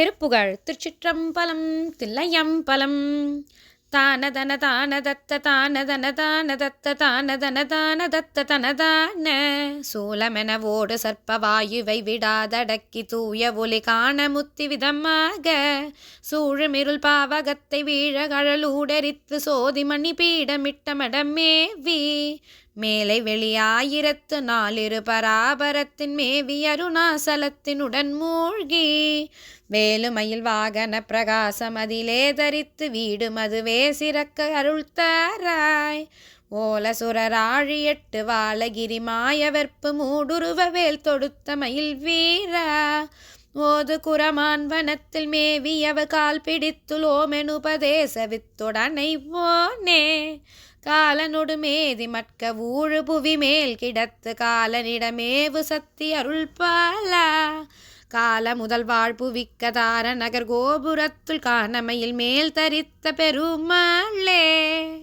திருப்புகழ் திருச்சிற்றம்பலம் தில்லையம்பலம். தானதன தானதத்த தானதன தானதத்த தானதன தானதத்த தனதான. சூலமெனவோடு சர்ப்பவாயுவை விடாதடக்கி தூய ஒலி காண முத்தி விதமாக. சூழுமிருள் பாவகத்தை வீழ கழலூடரித்து சோதி மணி பீடமிட்ட மடமேவி. மேலை வெளியாயிரத்து நாலிரு பராபரத்தின் மேவி அருணாசலத்தினுடன் மூழ்கி வேலுமயில் வாகன பிரகாசம் அதிலே தரித்து வீடு மதுவே சிறக்க அருள் தாராய். ஓலசுரராழி எட்டு வாழகிரி மாயவர்ப்பு மூடுருவ வேல் தொடுத்த மயில் வீரா. ஓது குரமான் வனத்தில் மேவியவ கால் பிடித்துலோமெனுபதேச வித்துடனை போனே காலனொடு மேதி மட்க ஊழு புவி மேல் கிடத்து காலனிடமேவு சத்தி அருள் பாலா. கால முதல் வாழ்பு விக்கதார நகர் கோபுரத்துள் காணமையில் மேல் தரித்த பெருமாளே.